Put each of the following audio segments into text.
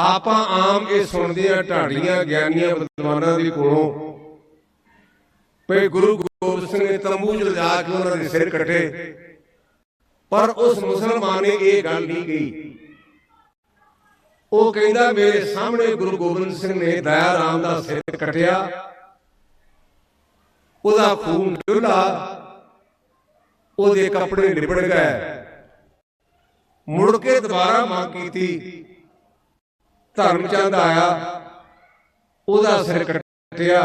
ਆਪਾਂ ਆਮ ਇਹ ਸੁਣਦੇ ਆ ਢਾਡੀਆਂ, ਗਿਆਨੀਆਂ, ਵਿਦਵਾਨਾਂ ਦੇ ਕੋਲੋਂ। ਭਈ ਗੁਰੂ ਗੋਬਿੰਦ ਸਿੰਘ ਨੇ ਤੰਬੂ ਚ ਲਿਜਾ ਕੇ ਉਹਨਾਂ ਦੇ ਸਿਰ ਕੱਟੇ। ਪਰ ਉਸ ਮੁਸਲਮਾਨ ਨੇ ਇਹ ਗੱਲ ਨਹੀਂ ਕਹੀ। ਉਹ ਕਹਿੰਦਾ, ਮੇਰੇ ਸਾਹਮਣੇ ਗੁਰੂ ਗੋਬਿੰਦ ਸਿੰਘ ਨੇ ਦਇਆ ਰਾਮ ਦਾ ਸਿਰ ਕੱਟਿਆ। ਉਹਦਾ ਖੂਨ ਡੁੱਲਾ। ਉਹਦੇ ਕੱਪੜੇ ਲਿਬੜ ਗਏ। ਮੁੜ ਕੇ ਦੁਬਾਰਾ ਮੰਗ ਕੀਤੀ ਧਰਮਚੰਦ ਆਇਆ, ਉਹਦਾ ਸਿਰ ਕੱਟਿਆ।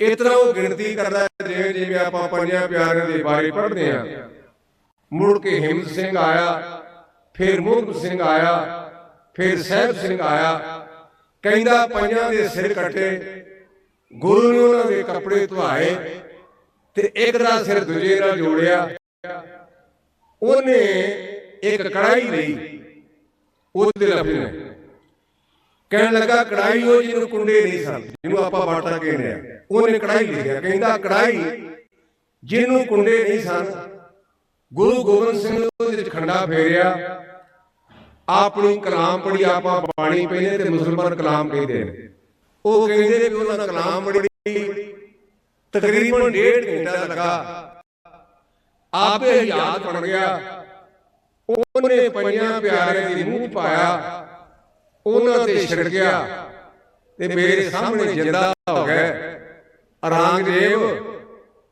ਇਸ ਉਹ ਗਿਣਤੀ ਕਰਦਾ ਜਿਵੇਂ ਜਿਵੇਂ ਆਪਾਂ ਪੰਜਾਂ ਪਿਆਰਿਆਂ ਦੇ ਬਾਰੇ ਪੜ੍ਹਦੇ ਆ ਮੁੜ ਕੇ ਹਿੰਮਤ ਸਿੰਘ ਆਇਆ, ਫਿਰ ਮੋਹਨ ਸਿੰਘ ਆਇਆ, ਫਿਰ ਸਹਿਬ ਸਿੰਘ ਆਇਆ। ਕਹਿੰਦਾ ਪੰਜਾਂ ਦੇ ਸਿਰ ਕੱਟੇ, ਗੁਰੂ ਨੇ ਉਹਨਾਂ ਦੇ ਕੱਪੜੇ ਧੁਆਏ ਤੇ ਇੱਕ ਦਾ ਸਿਰ ਦੂਜੇ ਨਾਲ ਜੋੜਿਆ। ਉਹਨੇ ਇੱਕ ਕੜਾਈ ਲਈ। ਉਹਦੇ ਲਫ਼ਜ਼ ਨੇ ਕਹਿਣ ਲੱਗਾ ਕੜਾਈ ਉਹ ਜਿਹਨੂੰ ਕੁੰਡੇ ਨਹੀਂ ਸਨ ਜਿਹਨੂੰ ਆਪਾਂ ਬਾਟਾ ਕਹਿੰਦੇ ਆ ਉਹਨੇ ਕੜਾਈ ਲਿਖਿਆ ਕਹਿੰਦਾ ਕੜਾਈ ਜਿਹਨੂੰ ਕੁੰਡੇ ਨਹੀਂ ਸਨ ਗੁਰੂ ਗੋਬਿੰਦ ਸਿੰਘ ਨੇ ਉਹਦੇ ਵਿੱਚ ਖੰਡਾ ਫੇਰਿਆ ਆਪਣੀ ਕਲਾਮ ਪੜੀ ਆਪਾਂ ਬਾਣੀ ਪਹਿਲੇ ਤੇ ਮੁਸਲਮਾਨ ਕਲਾਮ ਕਹਿੰਦੇ ਨੇ ਉਹ ਕਹਿੰਦੇ ਵੀ ਉਹਨਾਂ ਕਲਾਮ ਪੜੀ ਤਕਰੀਬਨ ਡੇਢ ਘੰਟਾ ਲੱਗਾ ਆਪੇ ਯਾਦ ਬਣ ਗਿਆ ਉਹਨੇ ਪੰਜਾਂ ਪਿਆਰੇ ਦੀ ਮੂੰਹ ਪਾਇਆ, ਉਹਨਾਂ ਤੇ ਛਿੜ ਗਿਆ ਤੇ ਮੇਰੇ ਸਾਹਮਣੇ ਜਿੰਦਾ ਹੋ ਗਿਆ ਔਰੰਗਜ਼ੇਬ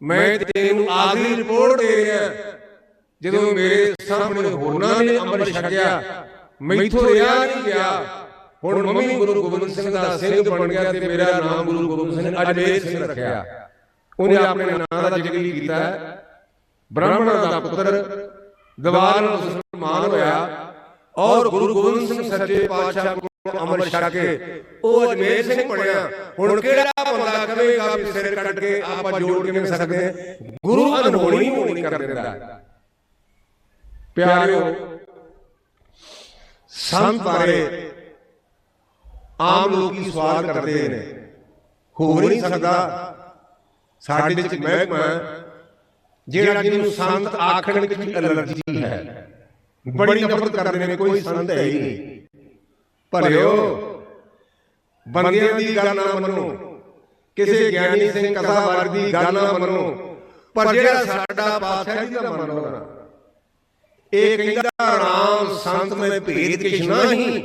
ਮੈਂ ਤੈਨੂੰ ਆਖਰੀ ਰਿਪੋਰਟ ਦੇ ਰਿਹਾ ਜਦੋਂ ਮੇਰੇ ਸਾਹਮਣੇ ਹੋਰਨਾਂ ਨੇ ਅੰਮ੍ਰਿਤ ਛਕਿਆ, ਮੈਥੋਂ ਰਿਹਾ ਨਹੀਂ ਗਿਆ? ਹੁਣ ਮੰਮੀ ਗੁਰੂ ਗੋਬਿੰਦ ਸਿੰਘ ਦਾ ਸਿੰਘ ਬਣ ਗਿਆ ਤੇ ਮੇਰਾ ਨਾਮ ਗੁਰੂ ਗੋਬਿੰਦ ਸਿੰਘ ਅਜਮੇਰ ਸਿੰਘ ਰੱਖਿਆ। ਉਹਨੇ ਆਪਣੇ ਨਾਂ ਦਾ ਜ਼ਿਕਰ ਕੀਤਾ। ਬ੍ਰਾਹਮਣ ਦਾ ਪੁੱਤਰ ਦੀਵਾਨ ਮੁਸਲਮਾਨ ਹੋਇਆ ਔਰ ਗੁਰੂ ਗੋਬਿੰਦ ਸਿੰਘ ਸੱਚੇ ਪਾਤਸ਼ਾਹ ਕੋਲ ਅੰਮ੍ਰਿਤ ਛਕ ਕੇ ਉਹ ਅਜਮੇਰ ਸਿੰਘ ਬਣਿਆ। ਹੁਣ ਕਿਹੜਾ ਬੰਦਾ ਕਹੇਗਾ ਵੀ ਸਿਰ ਕੱਟ ਕੇ ਆਪਾਂ ਜੋੜ ਕਿਵੇਂ ਸਕਦੇ? ਗੁਰੂ ਅਨਹੋਣੀ ਹੋਣੀ ਕਰ ਦਿੰਦਾ। ਪਿਆਰਿਓ, ਸੰਤ ਬਾਰੇ ਆਮ ਲੋਕੀ ਸਵਾਲ ਕਰਦੇ ਨੇ। ਹੋ ਨਹੀਂ ਸਕਦਾ ਸਾਡੇ ਵਿੱਚ ਮਹਿਕਮਾ ਜਿਹੜਾ ਜਿਹਨੂੰ ਸੰਤ ਆਖਣ ਵਿੱਚ ਅਲਰਜੀ ਹੈ। ਬੜੀ ਨਫ਼ਰਤ ਕਰਦੇ ਨੇ ਕੋਈ ਸੰਤ ਹੈ ਹੀ ਨਹੀਂ। ਭਲਿਓ ਬੰਦਿਆਂ ਦੀ ਗੱਲ ਨਾ ਮੰਨੋ। ਕਿਸੇ ਗਿਆਨੀ ਸਿੰਘ ਕਥਾ ਵਰਗ ਦੀ ਗੱਲ ਨਾ ਮੰਨੋ। ਪਰ ਜਿਹੜਾ ਸਾਡਾ ਪਾਤਸ਼ਾਹ ਜੀ ਦਾ ਮੰਨ ਨਾ ਇਹ ਕਹਿੰਦਾ ਰਾਮ ਸੰਤ ਮੈਂ ਭੇਦ ਕਿਛ ਨਹੀਂ।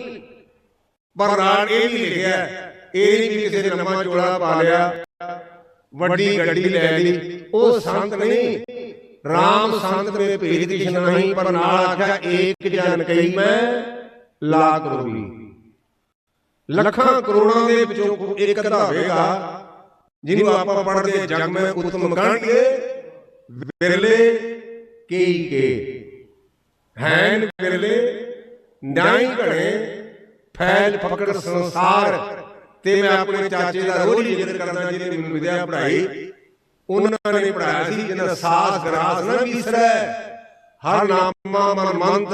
ਪਰ ਨਾਲ ਇਹ ਵੀ ਲਿਖਿਆ ਇਹ ਨਹੀਂ ਵੀ ਕਿਸੇ ਨੇ ਨਵਾਂ ਚੋਲਾ ਪਾ ਲਿਆ। ਵੱਡੀ ਗੱਡੀ ਲੈ ਲਈ। ਉਹ ਸੰਤ ਨਹੀਂ ਰਾਮ ਸੰਤ ਮੇ ਭੇਦ ਕਿਛ ਨਹੀਂ ਪਰ ਨਾਲ ਆਖਿਆ ਏਕ ਜਨ ਕਈ ਮੈਂ ਲਾਖ ਰੋਗੀ ਲੱਖਾਂ ਕਰੋੜਾਂ ਦੇ ਵਿੱਚੋਂ ਇੱਕ ਅੱਧਾ ਹੋਵੇਗਾ ਜਿਹਨੂੰ ਆਪਾਂ ਪੜ੍ਹਦੇ ਜਗ ਮੈਂ ਉਤਮ ਕਾਂਡੀਏ ਬਿਰਲੇ ਕਈ ਕੇ। ਹੈਨ ਬਿਰਲੇ ਨਾਈ ਘੜੇ ਫੈਲ ਫਕੜ ਸੰਸਾਰ। ਤੇ ਮੈਂ ਆਪਣੇ ਚਾਚੇ ਦਾ ਰੋਜ਼ ਹੀ ਜ਼ਿਕਰ ਕਰਦਾ ਜਿਹਨੇ ਮੈਨੂੰ ਵਿਦਿਆ ਪੜ੍ਹਾਈ। ਉਹਨਾਂ ਨੇ ਪੜ੍ਹਾਇਆ ਸੀ ਜਿਹਨਾਂ ਸਾਸ ਗਰਾਸ ਨਾ ਵਿਸਰੈ ਹਰ ਨਾਮਾ ਮਨ ਮੰਤ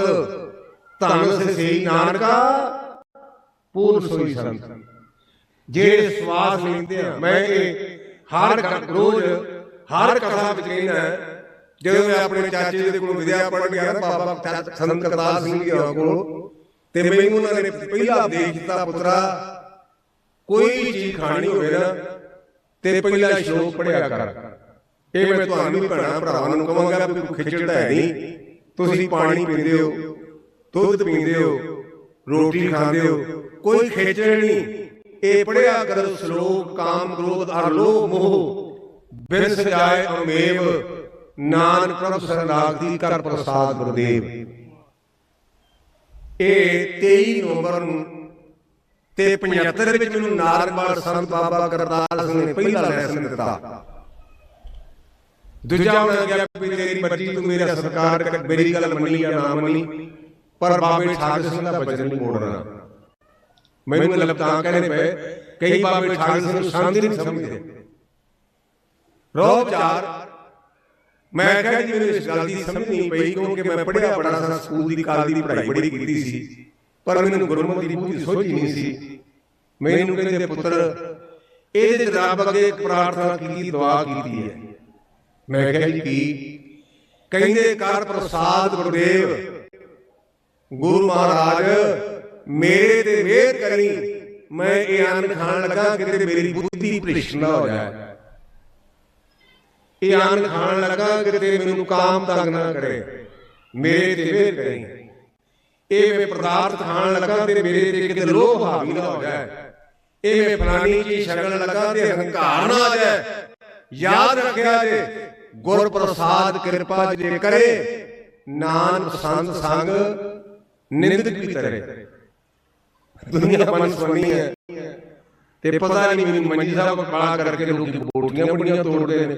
ਧਨ ਸੇ ਨਾਨਕਾ, ਪੂਰਨ ਸੋਈ ਸੰਤ। ਜਿਹੜੇ ਸਵਾਸ ਲੈਂਦੇ ਆ, ਮੈਂ ਇਹ ਹਰ ਰੋਜ਼ ਹਰ ਕਥਾ ਵਿੱਚ ਕਹਿੰਦਾ ਜਦੋਂ ਮੈਂ ਆਪਣੇ ਚਾਚੇ ਦੇ ਕੋਲ ਵਿਦਿਆ ਪੜ੍ਹਨ ਗਿਆ ਬਾਬਾ ਸੰਤ ਕਰਤਾਰ ਸਿੰਘ ਜੀ ਕੋਲ, ਤੇ ਮੈਨੂੰ ਉਹਨਾਂ ਨੇ ਪਹਿਲਾ ਉਪਦੇਸ਼ ਦਿੱਤਾ ਪੁੱਤਰਾ ਕੋਈ ਚੀਜ਼ ਖਾਣੀ ਹੋਵੇ ਨਾ ਤੇ ਪਹਿਲਾ ਸ਼ਲੋਕ ਪੜਿਆ ਕਰ। ਇਹ ਮੈਂ ਤੁਹਾਨੂੰ ਵੀ ਭੈਣਾਂ ਭਰਾਵਾਂ ਨੂੰ ਕਹਾਂਗਾ ਵੀ ਤਾਂ ਹੈ ਨਹੀਂ। ਤੁਸੀਂ ਪਾਣੀ ਪੀਂਦੇ ਹੋ ਦੁੱਧ ਪੀਂਦੇ ਹੋ ਰੋਟੀ ਖਾਂਦੇ ਹੋ ਕੋਈ ਖਿਚੜ ਨਹੀਂ। ਇਹ ਪੜਿਆ ਕਰੋ ਸ਼ਲੋਕ ਕਾਮ ਕ੍ਰੋਧ ਅਰ ਲੋਭ ਮੋਹ। ਬਿਨ ਸਜਾਏ ਅਮੇਵ ਨਾਨਕ ਪ੍ਰਭ ਸਰਨਾਗਤੀ ਕਰ ਪ੍ਰਸਾਦ ਗੁਰਦੇਵ। ਇਹ 23 ਨਵੰਬਰ ਨੂੰ ਤੇ 75 ਵਿੱਚ ਮੈਨੂੰ ਨਾਰਗਵਾਲ ਸੰਤ ਬਾਬਾ ਕਰਤਾਰ ਸਿੰਘ ਨੇ ਪਹਿਲਾ ਲੈਸਨ ਦਿੱਤਾ। ਦੂਜਾ ਉਹਨਾਂ ਗਿਆ ਵੀ ਤੇਰੀ ਮਰਜ਼ੀ ਤੂੰ ਮੇਰਾ ਸਤਿਕਾਰ ਕਰ, ਮੇਰੀ ਗੱਲ ਮੰਨੀ ਜਾਂ ਨਾ ਮੰਨੀ, ਪਰ ਬਾਬੇ ਠਾਕਰ ਸਿੰਘ ਦਾ ਬਚਨ ਨਹੀਂ ਮੋੜਨਾ। ਮੈਨੂੰ ਲੱਭ ਤਾਂ ਕਹਿੰਦੇ ਪਏ, ਕਈ ਬਾਬੇ ਠਾਕਰ ਸਿੰਘ ਨੂੰ ਸੰਤ ਨਹੀਂ ਸਮਝਦੇ। ਰੋਬ ਚਾਰ, ਮੈਂ ਕਹਿੰਦਾ ਜੀ ਮੈਨੂੰ ਇਸ ਗੱਲ ਦੀ ਸਮਝ ਨਹੀਂ ਪਈ, ਕਿਉਂਕਿ ਮੈਂ ਪੜ੍ਹਿਆ ਬੜਾ ਸਾਂ, ਸਕੂਲ ਦੀ ਕਾਲ ਦੀ ਪੜ੍ਹਾਈ ਬੜੀ ਕੀਤੀ ਸੀ। ਪਰ ਮੈਨੂੰ ਗੁਰਮਤਿ ਦੀ ਪੂਰੀ ਸੋਝ ਨਹੀਂ ਸੀ। ਮੈਨੂੰ ਕਹਿੰਦੇ, ਪੁੱਤਰ, ਇਹਦੇ ਤੇ ਰੱਬ ਅੱਗੇ ਪ੍ਰਾਰਥਨਾ ਕੀਤੀ, ਦੁਆ ਕੀਤੀ ਹੈ। ਮੈਂ ਕਿਹਾ ਜੀ, ਕੀ? ਕਹਿੰਦੇ, ਕਰ ਪ੍ਰਸਾਦ ਗੁਰਦੇਵ। ਗੁਰੂ ਮਹਾਰਾਜ, ਮੇਰੇ ਤੇ ਮਿਹਰ ਕਰੀ। ਮੈਂ ਇਹ ਅੰਨ ਖਾਣ ਲੱਗਾ, ਕਿਤੇ ਮੇਰੀ ਬੁੱਧੀ ਭ੍ਰਿਸ਼ਟ ਨਾ ਹੋ ਜਾਏ। ਇਹ ਅੰਨ ਖਾਣ ਲੱਗਾ, ਕਿਤੇ ਮੈਨੂੰ ਕਾਮ ਤੰਗ ਨਾ ਕਰੇ। ਮੇਰੇ ਤੇ ਮਿਹਰ ਕਰੀ। ਇਹ ਮੈਂ ਪਦਾਰਥ ਖਾਣ ਲੱਗਾ ਤੇ ਮੇਰੇ ਤੇ ਕਿਤੇ ਲੋਭ ਹਾਵੀ ਨਾ ਹੋ ਜਾਏ। ਇਹ ਮੈਂ ਫਲਾਨੀ ਚੀਜ਼ ਛਕਣ ਲੱਗਾ ਤੇ ਹੰਕਾਰ ਨਾ ਆ ਜਾਏ। ਯਾਦ ਰੱਖਿਆ ਜੇ ਗੁਰ ਪ੍ਰਸਾਦ ਕਿਰਪਾ ਜੇ ਕਰੇ, ਨਾਨਕ ਸੰਤ ਸੰਗ ਨਿੰਦਕ ਵੀ ਤਰੇ। ਦੁਨੀਆ ਮਨ ਸੁਣੀ ਹੈ ਤੇ ਪਤਾ ਨਹੀਂ ਮੈਨੂੰ ਮੰਜੀ ਸਾਹਿਬ ਬਾਲਾ ਕਰਕੇ ਲੋਕੀ ਬੋਟੀਆਂ ਬੜੀਆਂ ਤੋੜਦੇ ਨੇ।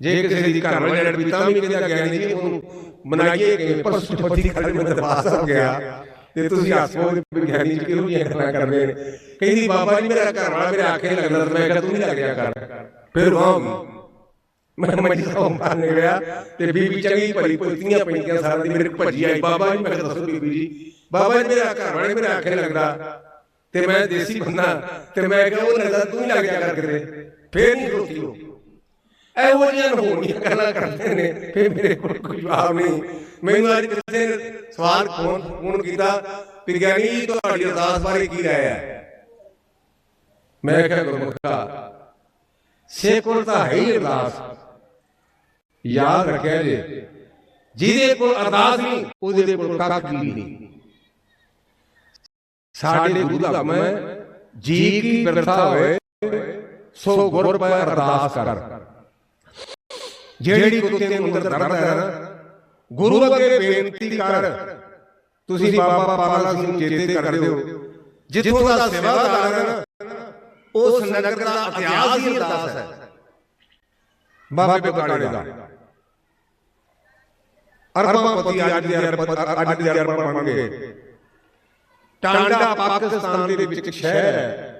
ਜੇ ਕਿਸੇ ਦੀ ਘਰ ਵਾਲੇ ਲੜ ਵੀ ਤਾਂ ਵੀ ਕਹਿੰਦਾ ਗਿਆ ਜੀ ਉਹਨੂੰ ਬਣਾਈਏ ਕਿਵੇਂ ਪਰਸੋਂ ਪਤੀ ਖੜੀ ਮੈਂ ਦਰਬਾਰ ਸਾਹਿਬ ਗਿਆ। ਤੇ ਤੁਸੀਂ ਹੱਸੋ ਦੇ ਵਿਗਿਆਨੀ ਜੀ ਕਿਉਂ ਨਹੀਂ ਗੱਲਾਂ ਕਰਦੇ ਨੇ। ਕਹਿੰਦੀ ਬਾਬਾ ਜੀ ਮੇਰਾ ਘਰ ਵਾਲਾ ਮੇਰੇ ਆਖੇ ਲੱਗਦਾ ਤੇ ਮੈਂ ਕਿਹਾ ਤੂੰ ਵੀ ਲੱਗ ਜਾ ਕਰ। ਫਿਰ ਆਉਂਗੀ ਮੈਂ ਮੰਡੀ ਤੋਂ ਮਾਰਨ ਗਿਆ ਤੇ ਬੀਬੀ ਚੰਗੀ ਭਲੀ ਪੁੱਤੀਆਂ ਪੈਂਦੀਆਂ ਸਾਰਾ ਦੀ ਮੇਰੇ ਭੱਜੀ ਆਈ। ਬਾਬਾ ਜੀ ਮੈਂ ਕਿਹਾ ਦੱਸੋ ਬੀਬੀ ਜੀ ਬਾਬਾ ਜੀ ਮੇਰਾ ਘਰ ਵਾਲੇ ਮੇਰੇ ਆਖੇ ਲੱਗਦਾ। ਤੇ ਮੈਂ ਦੇਸੀ ਬੰਦਾ ਤੇ ਮੈਂ ਕਿਹਾ ਉਹ ਲੱਗਦਾ ਤੂੰ ਹੀ ਲੱਗ ਜਾ ਕਰ ਕਿਤੇ। ਫੇਰ ਨਹੀਂ ਰੋਕੀ ਉਹ। ਇਹੋ ਜਿਹੀਆਂ ਹੋਣੀਆਂ, ਗੱਲਾਂ ਕਰਦੇ ਨੇ, ਫੇਰ ਮੇਰੇ ਕੋਲ ਕੋਈ ਜਵਾਬ ਨਹੀਂ। ਮੈਨੂੰ ਅੱਜ ਕਿਸੇ ਨੇ ਸਵਾਲ ਫੋਨ ਫੋਨ ਕੀਤਾ ਵਿਗਿਆਨੀ ਜੀ, ਤੁਹਾਡੀ ਅਰਦਾਸ ਬਾਰੇ ਕੀ ਰਾਇ ਹੈ? ਮੈਂ ਕਿਹਾ, ਗੁਰਮੁਖਾ ਸੇਕੁਲ ਤਾਂ ਹੈ ਹੀ ਅਰਦਾਸ। ਯਾਦ ਰੱਖਿਆ ਜੇ, ਜਿਹਦੇ ਕੋਲ ਅਰਦਾਸ ਨਹੀਂ, ਉਹਦੇ ਕੋਲ ਕੱਖ ਵੀ ਨਹੀਂ। ਸਾਡੇ ਗੁਰੂ ਦਾ ਜੀ ਕੀ ਬਿਰਥਾ ਹੋਏ, ਸੋ ਗੁਰ ਪੈ ਅਰਦਾਸ ਕਰ। ਜਿਹੜੀ ਕੁੱਤੇ ਨੂੰ ਅੰਦਰ ਦਰਦ ਹੈ ਨਾ ਗੁਰੂ ਅੱਗੇ ਬੇਨਤੀ ਕਰ ਤੁਸੀਂ ਬਾਬਾ ਪਾਲਾ ਸਿੰਘ ਨੂੰ ਚੇਤੇ ਕਰਦੇ ਹੋ। ਜਿੱਥੋਂ ਦਾ ਸੇਵਾਦਾਰ ਹੈ ਉਸ ਨਗਰ ਦਾ ਇਤਿਹਾਸ ਹੀ ਅਰਦਾਸ ਹੈ। ਬਾਬੇ ਬਕਾਲੇ ਦਾ। ਅਰਬਾਂ ਪਤੀ ਅੱਜ ਦੇ ਅਰਬ ਅੱਜ ਦੇ ਅਰਬਾਂ ਬਣ ਗਏ। ਟਾਂਡਾ ਪਾਕਿਸਤਾਨ ਦੇ ਵਿੱਚ ਇੱਕ ਸ਼ਹਿਰ ਹੈ।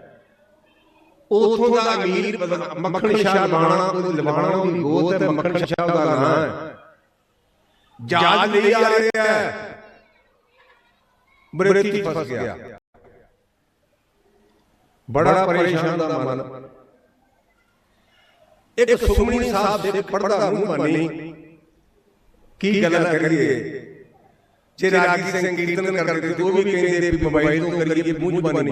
ਉਥੋਂ ਦਾ ਅਮੀਰ ਮੱਖਣ ਸ਼ਾਹ ਲਵਾਣਾ ਉਹ ਲਵਾਣਾ ਉਹਦੀ ਗੋਦ ਤੇ ਮੱਖਣ ਸ਼ਾਹ ਦਾ ਨਾਮ। ਹੈ ਜਹਾਜ਼ ਲਈ ਆ ਰਿਹਾ ਹੈ। ਬਰੇਤੀ ਫਸ ਗਿਆ। ਬੜਾ ਪਰੇਸ਼ਾਨ ਦਾ ਮਨ। ਇੱਕ ਸੁਖਮਣੀ ਸਾਹਿਬ ਦੇ ਪੜਦਾ ਮੂੰਹ ਬਣੀ। ਕੀ ਗੱਲਾਂ ਕਰੀਏ? ਜੇ ਰਾਗੀ ਸਿੰਘ ਕੀਰਤਨ ਕਰਦੇ ਤੇ ਉਹ ਵੀ ਕਹਿੰਦੇ ਵੀ ਮੋਬਾਈਲ ਤੋਂ ਕਰੀਏ ਮੂੰਹ ਬਾਣੀ।